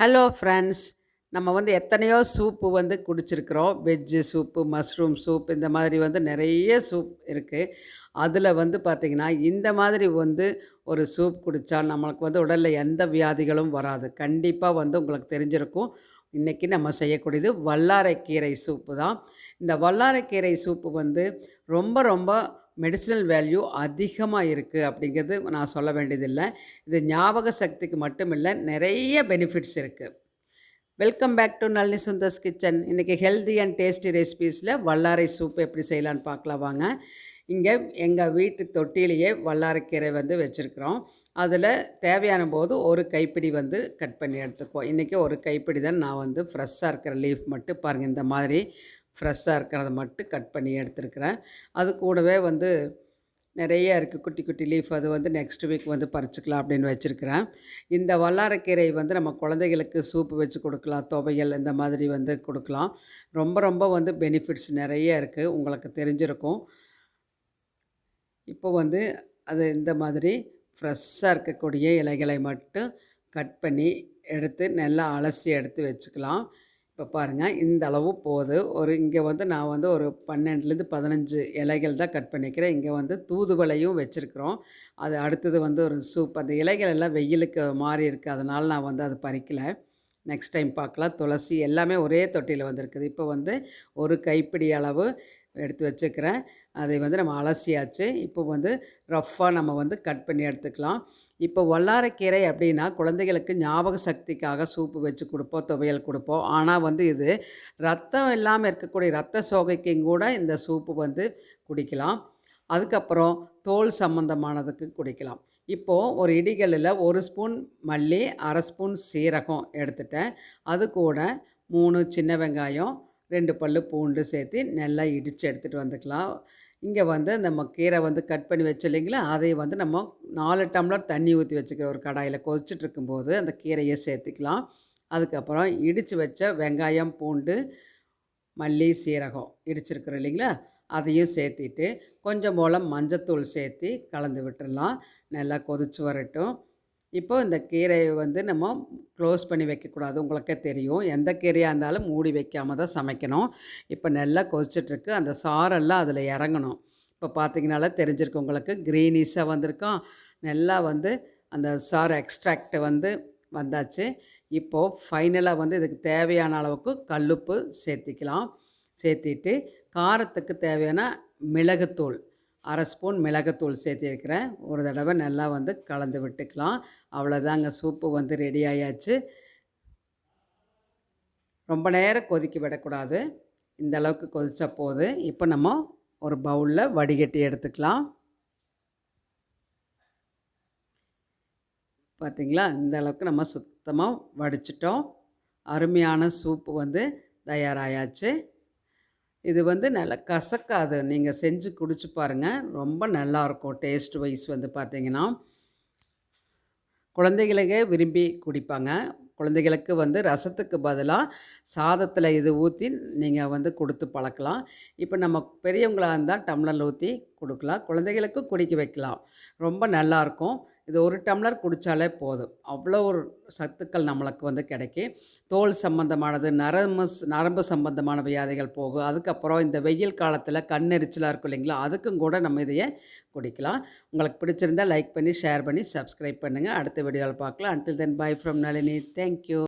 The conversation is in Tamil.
ஹலோ ஃப்ரெண்ட்ஸ் நம்ம வந்து எத்தனையோ சூப்பு வந்து குடிச்சிருக்கிறோம். வெஜ்ஜு சூப்பு மஷ்ரூம் சூப் இந்த மாதிரி வந்து நிறைய சூப் இருக்குது அதில் வந்து பார்த்திங்கன்னா இந்த மாதிரி வந்து ஒரு சூப் குடித்தா நம்மளுக்கு வந்து உடலில் எந்த வியாதிகளும் வராது. கண்டிப்பாக வந்து உங்களுக்கு தெரிஞ்சிருக்கும். இன்றைக்கி நம்ம செய்யக்கூடியது வல்லாரைக்கீரை சூப்பு தான். இந்த வல்லாரைக்கீரை சூப்பு வந்து ரொம்ப ரொம்ப மெடிசினல் வேல்யூ அதிகமாக இருக்குது அப்படிங்கிறது நான் சொல்ல வேண்டியதில்லை. இது ஞாபக சக்திக்கு மட்டும் இல்லை நிறைய பெனிஃபிட்ஸ் இருக்குது welcome back to Nalini Sundar's kitchen இன்றைக்கி ஹெல்தி அண்ட் டேஸ்டி ரெசிபீஸில் வல்லாரை சூப் எப்படி செய்யலான்னு பார்க்கலாம் வாங்க. இங்கே எங்கள் வீட்டு தொட்டிலேயே வல்லாரைக்கீரை வந்து வச்சுருக்குறோம். அதில் தேவையான போது ஒரு கைப்பிடி வந்து கட் பண்ணி எடுத்துக்குவோம். இன்றைக்கி ஒரு கைப்பிடி தான் நான் வந்து ஃப்ரெஷ்ஷாக இருக்கிற லீஃப் மட்டும் பாருங்கள் இந்த மாதிரி ஃப்ரெஷ்ஷாக இருக்கிறத மட்டும் கட் பண்ணி எடுத்துருக்குறேன். அது கூடவே வந்து நிறைய இருக்குது குட்டி குட்டி லீஃப். அது வந்து நெக்ஸ்ட் வீக் வந்து பறிச்சுக்கலாம் அப்படின்னு வச்சுருக்கிறேன். இந்த வல்லாரக்கீரை வந்து நம்ம குழந்தைகளுக்கு சூப்பு வச்சு கொடுக்கலாம் துவையல் இந்த மாதிரி வந்து கொடுக்கலாம். ரொம்ப ரொம்ப வந்து பெனிஃபிட்ஸ் நிறைய இருக்குது உங்களுக்கு தெரிஞ்சிருக்கும். இப்போ வந்து அது இந்த மாதிரி ஃப்ரெஷ்ஷாக இருக்கக்கூடிய இலைகளை மட்டும் கட் பண்ணி எடுத்து நல்லா அலசி எடுத்து வச்சுக்கலாம். இப்போ பாருங்கள் இந்த அளவு போகுது ஒரு இங்கே வந்து நான் வந்து ஒரு பன்னெண்டுலேருந்து பதினஞ்சு இலைகள் தான் கட் பண்ணிக்கிறேன். இங்கே வந்து தூதுவளையும் வச்சுருக்குறோம். அது அடுத்தது வந்து ஒரு சூப். அந்த இலைகள் எல்லாம் வெயிலுக்கு மாறி இருக்குது அதனால் நான் வந்து அது பறிக்கலை. நெக்ஸ்ட் டைம் பார்க்கலாம். துளசி எல்லாமே ஒரே தொட்டியில் வந்திருக்குது. இப்போ வந்து ஒரு கைப்பிடி அளவு எடுத்து வச்சுக்கிறேன். அதை வந்து நம்ம அலசியாச்சு. இப்போ வந்து ரஃப்பாக நம்ம வந்து கட் பண்ணி எடுத்துக்கலாம். இப்போ வல்லாரக்கீரை அப்படின்னா குழந்தைகளுக்கு ஞாபக சக்திக்காக சூப்பு வச்சு கொடுப்போம் துவையல் கொடுப்போம். ஆனால் வந்து இது ரத்தம் இல்லாமல் இருக்கக்கூடிய ரத்த சோகைக்கும் கூட இந்த சூப்பு வந்து குடிக்கலாம். அதுக்கப்புறம் தோல் சம்மந்தமானதுக்கு குடிக்கலாம். இப்போது ஒரு இடிகளில் ஒரு ஸ்பூன் மல்லி அரை ஸ்பூன் சீரகம் எடுத்துட்டேன். அது கூட மூணு சின்ன வெங்காயம் ரெண்டு பல் பூண்டு சேர்த்து நல்லா இடித்து எடுத்துகிட்டு வந்துக்கலாம். இங்கே வந்து நம்ம கீரை வந்து கட் பண்ணி வச்சு இல்லைங்களா? அதை வந்து நம்ம நாலு டம்ளர் தண்ணி ஊற்றி வச்சுக்கிற ஒரு கடாயில் கொதிச்சுட்டு இருக்கும்போது அந்த கீரையை சேர்த்துக்கலாம். அதுக்கப்புறம் இடித்து வச்ச வெங்காயம் பூண்டு மல்லி சீரகம் இடிச்சிருக்கிறோம் இல்லைங்களா? அதையும் சேர்த்திட்டு கொஞ்சம் போல் மஞ்சத்தூள் சேர்த்து கலந்து விட்டுடலாம். நல்லா கொதிச்சு வரட்டும். இப்போது இந்த கீரையை வந்து நம்ம க்ளோஸ் பண்ணி வைக்கக்கூடாது. உங்களுக்கே தெரியும். எந்த கீரையாக இருந்தாலும் மூடி வைக்காமல் தான் சமைக்கணும். இப்போ நல்லா கொதிச்சிட்ருக்கு. அந்த சாரெல்லாம் அதில் இறங்கணும். இப்போ பார்த்தீங்கனால தெரிஞ்சிருக்கு உங்களுக்கு. க்ரீனிஸாக வந்திருக்கோம் நல்லா வந்து அந்த சார் எக்ஸ்ட்ராக்ட் வந்து வந்தாச்சு. இப்போது ஃபைனலாக வந்து இதுக்கு தேவையான அளவுக்கு கல்லுப்பு சேர்த்திக்கலாம். சேர்த்திட்டு காரத்துக்கு தேவையான மிளகுத்தூள். அரை ஸ்பூன் மிளகுத்தூள் சேர்த்திருக்கிறேன். ஒரு தடவை நல்லா வந்து கலந்து விட்டுக்கலாம். அவ்வளோதாங்க சூப்பு வந்து ரெடி ஆயாச்சு. ரொம்ப நேரம் கொதிக்க விடக்கூடாது. இந்த அளவுக்கு கொதித்த போது இப்போ நம்ம ஒரு பவுலில் வடிகட்டி எடுத்துக்கலாம். பார்த்திங்களா இந்த அளவுக்கு நம்ம சுத்தமாக வடிச்சிட்டோம். அருமையான சூப்பு வந்து தயாராயாச்சு. இது வந்து நல்லா கசக்காது. நீங்கள் செஞ்சு குடிச்சு பாருங்கள் ரொம்ப நல்லாயிருக்கும் டேஸ்ட் வைஸ் வந்து பார்த்திங்கன்னா குழந்தைகளுக்கே விரும்பி குடிப்பாங்க. குழந்தைகளுக்கு வந்து ரசத்துக்கு பதிலாக சாதத்தில் இது ஊற்றி நீங்கள் வந்து கொடுத்து பழக்கலாம். இப்போ நம்ம பெரியவங்களாக இருந்தால் டம்ளரில் ஊற்றி கொடுக்கலாம். குழந்தைகளுக்கும் குடிக்க வைக்கலாம். ரொம்ப நல்லாயிருக்கும் இது ஒரு டம்ளர் குடித்தாலே போதும். அவ்வளோ ஒரு சத்துக்கள் நம்மளுக்கு வந்து கிடைக்கும். தோல் சம்பந்தமானது நரம்பு நரம்பு சம்பந்தமான வியாதிகள் போகும். அதுக்கப்புறம் இந்த வெயில் காலத்தில் கண்ணெரிச்சலாக இருக்கும் இல்லைங்களா? அதுக்கும் கூட நம்ம இதையே குடிக்கலாம். உங்களுக்கு பிடிச்சிருந்தால் லைக் பண்ணி ஷேர் பண்ணி சப்ஸ்கிரைப் பண்ணுங்கள் அடுத்த வீடியோவில் பார்க்கலாம். Until then bye from Nalini. Thank you